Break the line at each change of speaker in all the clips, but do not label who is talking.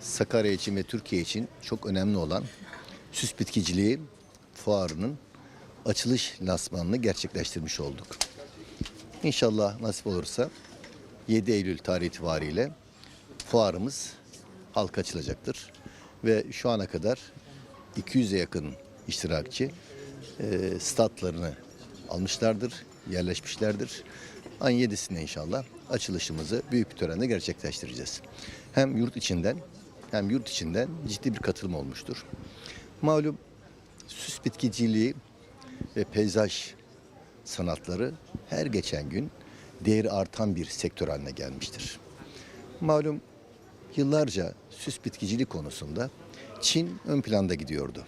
Sakarya için ve Türkiye için çok önemli olan süs bitkiciliği fuarının açılış lansmanını gerçekleştirmiş olduk. İnşallah nasip olursa 7 Eylül tarihi itibariyle fuarımız halka açılacaktır. Ve şu ana kadar 200'e yakın iştirakçı e, statlarını almışlardır, yerleşmişlerdir. Ayın 7'sinde inşallah açılışımızı büyük bir törenle gerçekleştireceğiz. Hem yurt içinden hem yurt içinden ciddi bir katılım olmuştur. Malum süs bitkiciliği ve peyzaj sanatları her geçen gün değeri artan bir sektör haline gelmiştir. Malum yıllarca süs bitkicilik konusunda Çin ön planda gidiyordu.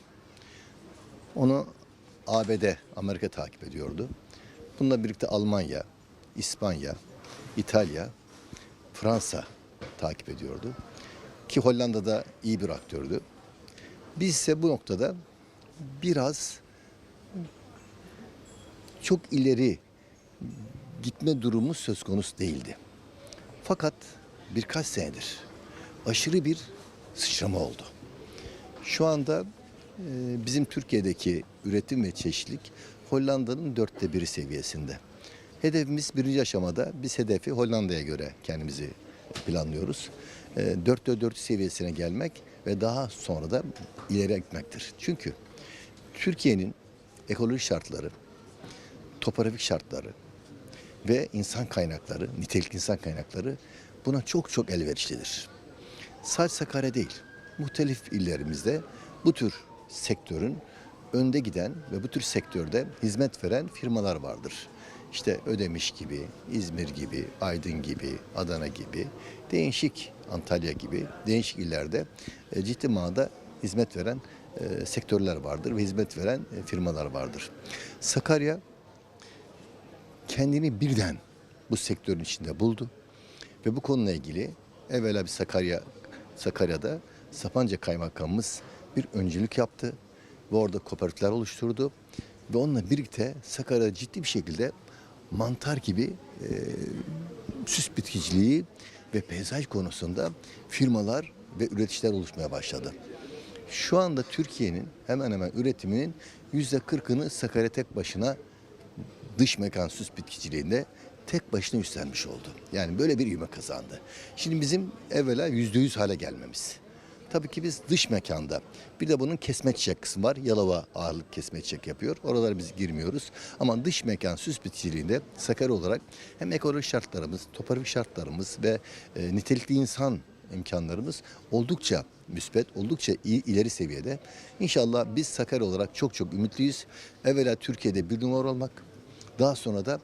Onu ABD, Amerika takip ediyordu. Bununla birlikte Almanya, İspanya, İtalya, Fransa takip ediyordu. Ki Hollanda'da iyi bir aktördü. Biz ise bu noktada biraz çok ileri gitme durumu söz konusu değildi. Fakat birkaç senedir aşırı bir sıçrama oldu. Şu anda e, bizim Türkiye'deki üretim ve çeşitlilik Hollanda'nın dörtte biri seviyesinde. Hedefimiz birinci aşamada biz hedefi Hollanda'ya göre kendimizi planlıyoruz. E, Dörtte dört seviyesine gelmek ve daha sonra da ileri gitmektir. Çünkü Türkiye'nin ekolojik şartları, topografik şartları ve insan kaynakları, nitelikli insan kaynakları buna çok çok elverişlidir. Sadece Sakarya değil, muhtelif illerimizde bu tür sektörün önde giden ve bu tür sektörde hizmet veren firmalar vardır. İşte Ödemiş gibi, İzmir gibi, Aydın gibi, Adana gibi, değişik Antalya gibi değişik illerde e, ciddi manada hizmet veren e, sektörler vardır ve hizmet veren e, firmalar vardır. Sakarya kendini birden bu sektörün içinde buldu ve bu konuyla ilgili evvela bir Sakarya Sakarya'da Sapanca Kaymakamımız bir öncülük yaptı ve orada kooperatifler oluşturdu ve onunla birlikte Sakarya'da ciddi bir şekilde mantar gibi e, süs bitkiciliği ve peyzaj konusunda firmalar ve üreticiler oluşmaya başladı. Şu anda Türkiye'nin hemen hemen üretiminin yüzde kırkını Sakarya tek başına dış mekan süs bitkiciliğinde tek başına üstlenmiş oldu. Yani böyle bir ivme kazandı. Şimdi bizim evvela yüzde yüz hale gelmemiz. Tabii ki biz dış mekanda. Bir de bunun kesme çiçek kısmı var. Yalova ağırlık kesme çiçek yapıyor. Oralara biz girmiyoruz. Ama dış mekan süs bitkiciliğinde Sakarya olarak hem ekolojik şartlarımız, topografik şartlarımız ve e, nitelikli insan imkanlarımız oldukça müspet, oldukça iyi ileri seviyede. İnşallah biz Sakarya olarak çok çok ümitliyiz. Evvela Türkiye'de bir numara olmak, daha sonra da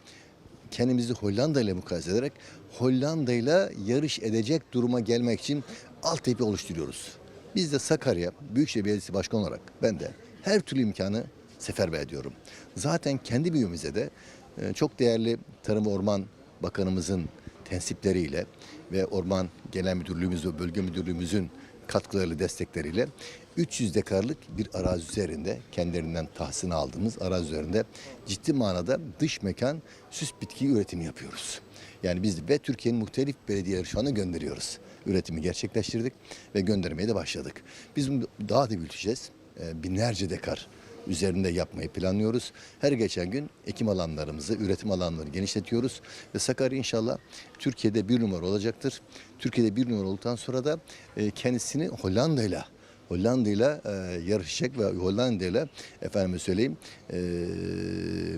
kendimizi Hollanda ile mukayese ederek Hollanda ile yarış edecek duruma gelmek için altyapı oluşturuyoruz. Biz de Sakarya Büyükşehir Belediyesi Başkanı olarak ben de her türlü imkanı seferber ediyorum. Zaten kendi büyüğümüzde de e, çok değerli Tarım ve Orman Bakanımızın tensipleriyle ve Orman Genel Müdürlüğümüz ve Bölge Müdürlüğümüzün katkılarıyla destekleriyle 300 dekarlık bir arazi üzerinde kendilerinden tahsini aldığımız arazi üzerinde ciddi manada dış mekan süs bitki üretimi yapıyoruz. Yani biz ve Türkiye'nin muhtelif belediyeleri şu anda gönderiyoruz. Üretimi gerçekleştirdik ve göndermeye de başladık. Biz daha da büyüteceğiz. Ee, Binlerce dekar üzerinde yapmayı planlıyoruz. Her geçen gün ekim alanlarımızı, üretim alanlarını genişletiyoruz. Ve Sakarya inşallah Türkiye'de bir numara olacaktır. Türkiye'de bir numara olduktan sonra da e, kendisini Hollanda'yla Hollanda'yla e, yarışacak ve Hollanda'yla efendime söyleyeyim e,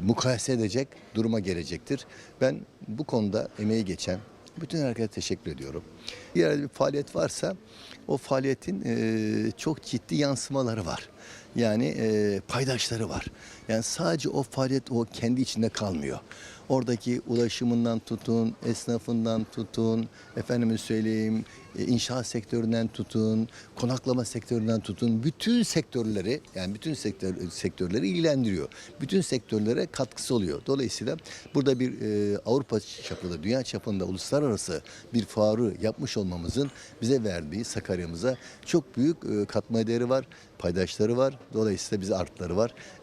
mukayese edecek duruma gelecektir. Ben bu konuda emeği geçen bütün herkese teşekkür ediyorum. Bir yerde bir faaliyet varsa o faaliyetin e, çok ciddi yansımaları var. Yani e, paydaşları var. Yani sadece o faaliyet o kendi içinde kalmıyor. Oradaki ulaşımından tutun, esnafından tutun, efendime söyleyeyim e, inşaat sektöründen tutun, konaklama sektöründen tutun, bütün sektörleri yani bütün sektör, sektörleri ilgilendiriyor. Bütün sektörlere katkısı oluyor. Dolayısıyla burada bir e, Avrupa çapında, dünya çapında uluslararası bir fuarı yapmış olmamızın bize verdiği Sakarya'mıza çok büyük e, katma değeri var, paydaşları var. Dolayısıyla bize artları var.